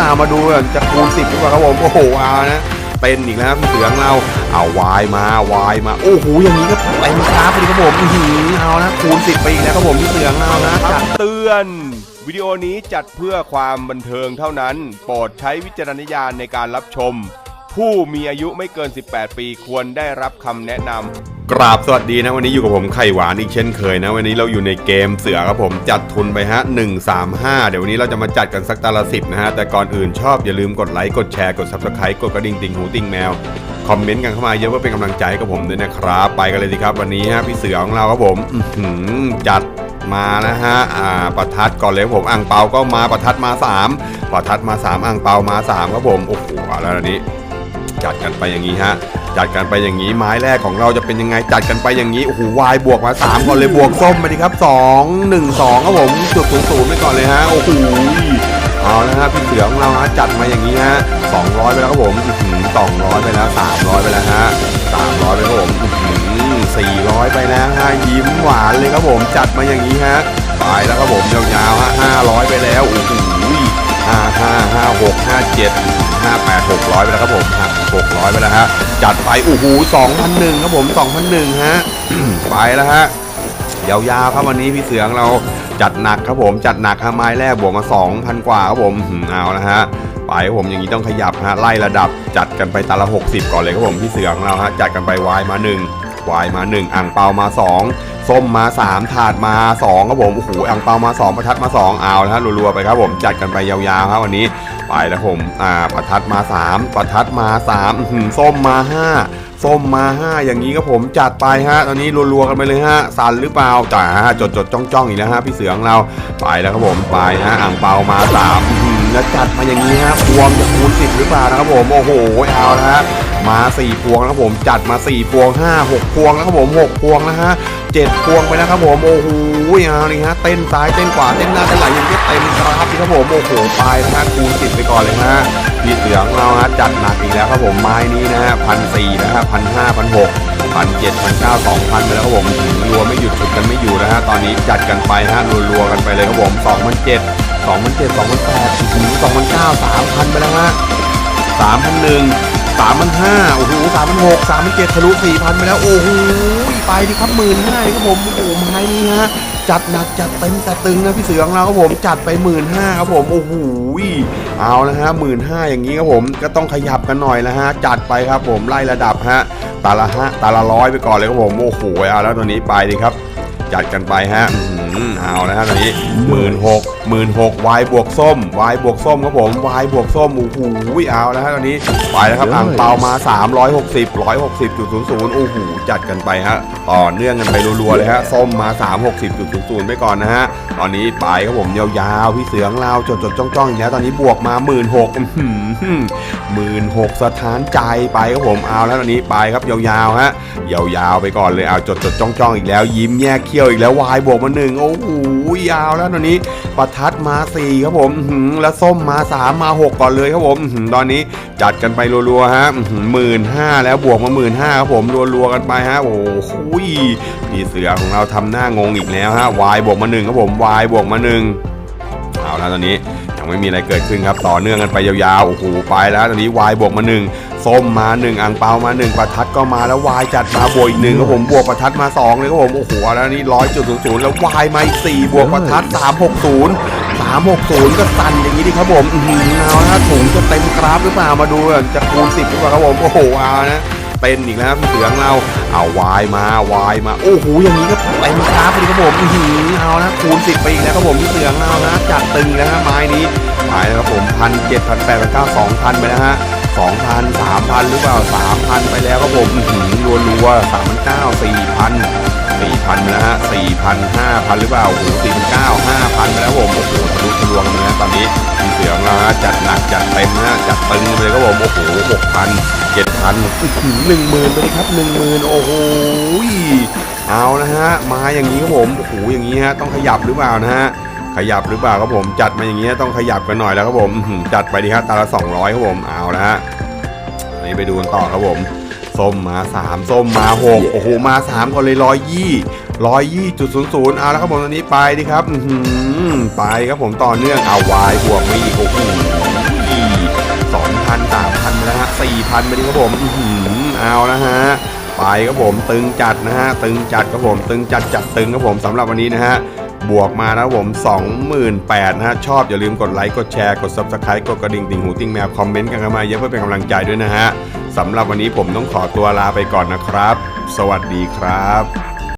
มามาดูก่อนจะคูณสิบหรือเปล่าครับผมโอ้โหเอานะเป็นอีกแล้วครับพี่เสือของเราเอาวายมาวายมาโอ้โหอย่างนี้ก็เต็มกราฟเลยครับผมอื้อหือเอานะคูณสิบไปอีกแล้วครับผมพี่เสือของเรานะจัดเตือน วิดีโอนี้จัดเพื่อความบันเทิงเท่านั้น โปรดใช้วิจารณญาณในการรับชม ผู้มีอายุไม่เกิน 18 ปีควรได้รับคำแนะนำ กราบสวัสดีนะวันนี้อยู่กับผมไข่หวานอีกเช่นเคยนะ วันนี้เราอยู่ในเกมเสือครับผมจัดทุนไปฮะ135 เดี๋ยววันนี้เราจะมาจัดกันสักตาละสิบนะฮะ แต่ก่อนอื่นชอบอย่าลืมกดไลค์กดแชร์กด subscribe กดกระดิ่งติ่งหูติ่งแมว คอมเมนต์กันเข้ามาเยอะเพื่อเป็นกำลังใจให้กับผมด้วยนะครับ ไปกันเลยสิครับวันนี้ฮะพี่เสือของเราครับผมจัดมานะฮะอ่าประทัดก่อนเลยผมอ่างเปาก็มาประทัดมาสามประทัดมาสามอ่างเปามาสามครับผมโอ้โหแล้วอันนี้ จัดกันไปอย่างนี้ฮะ จัดกันไปอย่างนี้ไม้แรกของเราจะเป็นยังไงจัดกันไปอย่างนี้โอ้โหวายบวกมา3ก่อนเลยบวกส้มไปดิครับ 2 1 2ครับผมจุดศูนย์ศูนย์ไปก่อนเลยฮะโอ้โหเอาละฮะพี่เสือของเราฮะจัดมาอย่างนี้ฮะ200 ไปแล้วครับผมสองร้อยไปแล้ว300 ไปแล้วฮะ300 ไปครับผมอื้อหือ400 ไปแล้วฮะยิ้มหวานเลยครับผมจัดมาอย่างนี้ฮะไปแล้วครับผมยาวๆฮะ500 ไป 57 58 600 ไปแล้วครับผมหัก600 ไปแล้วฮะ จัดไปโอ้โห2,001ครับผม2,001ฮะ ไปแล้วฮะ ยาวๆครับวันนี้พี่เสืองเราจัดหนักครับผมจัดหนักฮะไม้แรกบวกมา 2,000 กว่าครับผมเอาละฮะไปครับผมอย่างนี้ต้องขยับฮะไล่ระดับจัดกันไปตาละ 60 ก่อนเลยครับผมพี่เสืองเราฮะจัดกันไปวายมา1 วายมา 1 อ่างเปามา 2 ส้มมา 3 ถาดมา 2 ครับผม โอ้โห อ่างเปามา 2 ประทัดมา 2 เอาละฮะรัวๆไปครับผม จัดกันไปยาวๆครับวันนี้ ไปแล้วผม อ่า ประทัดมา 3 ประทัดมา3อื้อหือส้มมา 5ส้มมา 5 อย่างนี้ครับผมจัดไปฮะ ตอนนี้รัวๆกันไปเลยฮะ สั่นหรือเปล่าจ๋าจดจดจ้องจ้องๆอีกแล้วฮะพี่เสือของเรา ไปแล้วครับผม ไปฮะอ่างเปามา3 อื้อหือแล้วจัดมาอย่างนี้ฮะพวงจะคูณสิบหรือเปล่านะครับผมโอ้โหเอาละฮะมา4พวงนะครับผมจัดมา4พวง5 6พวงแล้วครับผม6พวงนะฮะ7พวงไปแล้วครับผมโอ้โหเอานี่ฮะเต้นซ้ายเต้นขวาเต้นหน้าเต้นหลังอย่างนี้เต็มกราฟเลยครับผมโอ้โหไปนะฮะคูณสิบไปก่อนเลยฮะพี่เสือของเราฮะจัดหนักอีกแล้วครับผมไม้นี้นะฮะพันสี่นะฮะพันห้าพันหกพันเจ็ดพันเก้าสองพันไปแล้วครับผมรัวไม่หยุดฉุดกันไม่อยู่นะฮะตอนนี้จัดกันไปฮะรัวๆกันไปเลยครับผมสองพันเจ็ด สองพันเจ็ดสองพันแปดถึงสองพันเก้าสามพันไปแล้วฮะสามพันหนึ่งสามพันห้าโอ้โหสามพันหกสามพันเจ็ดทะลุสี่พันไปแล้วโอ้โหไปดิครับหมื่นห้าครับผมโอ้โหไม้นี้ฮะจัดหนักจัดเต็มแต่ตึงนะพี่เสือของเราครับผมจัดไปหมื่นห้าครับผมโอ้โหเอาละฮะหมื่นห้าอย่างนี้ครับผมก็ต้องขยับกันหน่อยนะฮะจัดไปครับผมไล่ระดับฮะตาละฮะตาละร้อยไปก่อนเลยครับผมโอ้โหเอาแล้วตัวนี้ไปดีครับ จัดกันไปฮะเอาแล้วฮะตอนนี้หมื่นหกหมื่นหกวายบวกส้มวายบวกส้มครับผมวายบวกส้มโอ้โหเอาแล้วฮะตอนนี้ไปแล้วครับอ่างเปามา 360 160.00โอ้โหจัดกันไปฮะต่อเนื่องกันไปรัวๆเลยฮะส้มมา 360.00 ไปก่อนนะฮะตอนนี้ไปครับผมยาวๆพี่เสือของเราจดๆจ้องๆอย่างนี้ยตอนนี้บวกมา1 6ื่นหกหมื่นหกสถานใจไปครับผมเอาแล้วตอนนี้ไปครับยาวๆฮะยาวๆไปก่อนเลยเอาจดจดจ้องจ้องๆอีกแล้ว ยิ้มแยกเขี้ยวอีกแล้ววายบวกมาหนึ่งโอ้โหยาวแล้วตอนนี้ประทัดมาสี่ครับผมหือแล้วส้มมาสามมาหกก่อนเลยครับผมหือตอนนี้จัดกันไปรัวๆฮะหมื่นห้าแล้วบวกมาหมื่นห้าครับผมรัวๆกันไปฮะโอ้โหพี่เสือของเราทำหน้างงอีกแล้วฮะวายบวกมาหนึ่งครับผมวายบวกมาหนึ่งเอาแล้วตอนนี้ยังไม่มีอะไรเกิดขึ้นครับต่อเนื่องกันไปยาวๆโอ้โหไปแล้วตอนนี้วายบวกมาหนึ่ง ส้มมาหนึ่งอ่างเปามาหนึ่งประทัดก็มาแล้ววายจัดมาบวกอีกหนึ่งครับผมบวกประทัดมาสองเลยครับผมโอ้โหแล้วนี่ร้อยจุดศูนย์ศูนย์แล้ววายมาอีกสี่บวกประทัดสามหกศูนย์สามหกศูนย์ก็สั่นอย่างนี้ดิครับผมอื้อหือเอาละถุงจะเต็มกราฟหรือเปล่ามาดูจะคูณสิบหรือเปล่าครับผมโอ้โหเอานะเป็นอีกแล้วพี่เสือของเราเอาวายมาวายมาโอ้โหอย่างนี้ก็เต็มกราฟเลยครับผมอื้อหือเอานะคูณสิบไปอีกแล้วครับผมพี่เสือของเรานะจัดตึงแล้วฮะไม้นี้ไม้แล้วครับผมพันเจ็ดพันแปดพันเก้าสองพันไปแล้วฮะ สองพันสามพันหรือเปล่าสามพันไปแล้วครับผมหือรัวรัวสามพันเก้าสี่พันสี่พันไปแล้วฮะสี่พันห้าพันหรือเปล่าโอ้โหสี่พันเก้าห้าพันไปแล้วผมโอ้โหทะลุทะลวงเลยนะตอนนี้พี่เสือของเราฮะจัดหนักจัดเต็มนะจัดตึงเลยครับผมโอ้โหหกพันเจ็ดพันหนึ่งหมื่นไปเลยครับหนึ่งหมื่นโอ้โหเอานะฮะมาอย่างนี้ครับผมโอ้โหอย่างนี้ฮะต้องขยับหรือเปล่านะฮะ ขยับหรือเปล่าครับผมจัดมาอย่างนี้ต้องขยับกันหน่อยแล้วครับผมจัดไปดีครับตาละ200ครับผมเอาละฮะอันนี้ไปดูกันต่อครับผมส้มมา3ส้มมา6โอ้โหมา3ก่อนเลยร้อยยี่ร้อยยี่จุดศูนย์ศูนย์เอาแล้วครับผมตอนนี้ไปดีครับอืไปครับผมต่อเนื่องเอาวายบวกมาอีกโอ้โหพันไปดิครับผมอื้อหือเอานะฮะไปครับผมตึงจัดนะฮะตึงจัดครับผมตึงจัดจัดตึงครับผมสำหรับวันนี้นะฮะ บวกมานะผม 28,000นะฮะ ชอบอย่าลืมกดไลค์กดแชร์กด Subscribe กดกระดิ่งติ่งหูติ่งแมว คอมเมนต์กันเข้ามาเยอะเพื่อเป็นกำลังใจด้วยนะฮะสำหรับวันนี้ผมต้องขอตัวลาไปก่อนนะครับ สวัสดีครับ